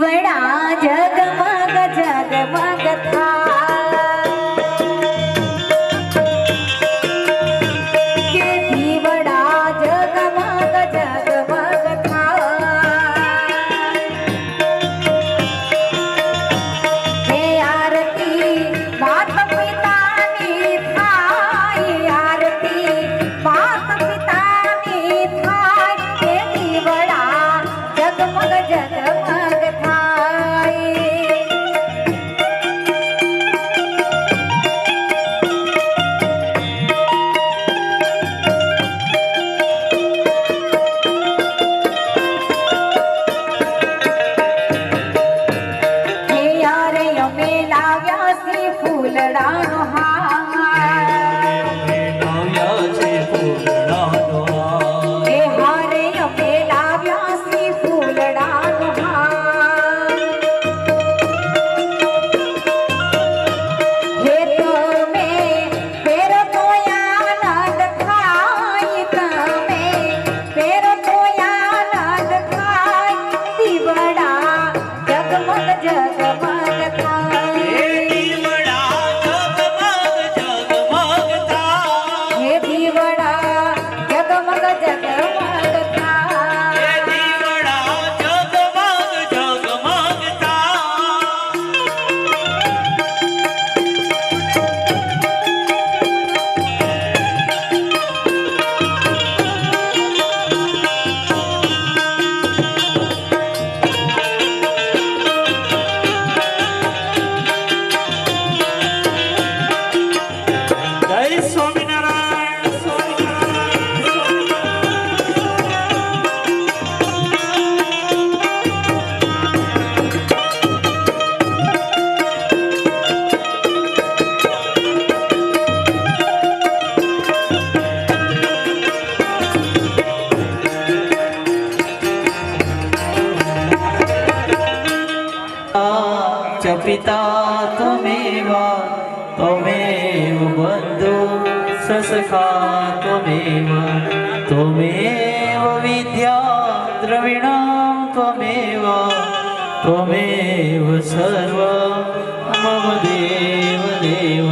દીવડા જગમગ જગમગ થાય કે દીવડા જગમગ જગમગ થાય હે આરતી માત પિતાની થાય, આરતી માત પિતાની થાય, કે દીવડા જગમગ જગમગ લાવ્યા છે ફૂલડાનો હાર. લાવ્યા છે ફૂલડા पिता त्वमेव त्वमेव बन्धु ससखा त्वमेव त्वमेव विद्या द्रविणां त्वमेव त्वमेव सर्वं देव देव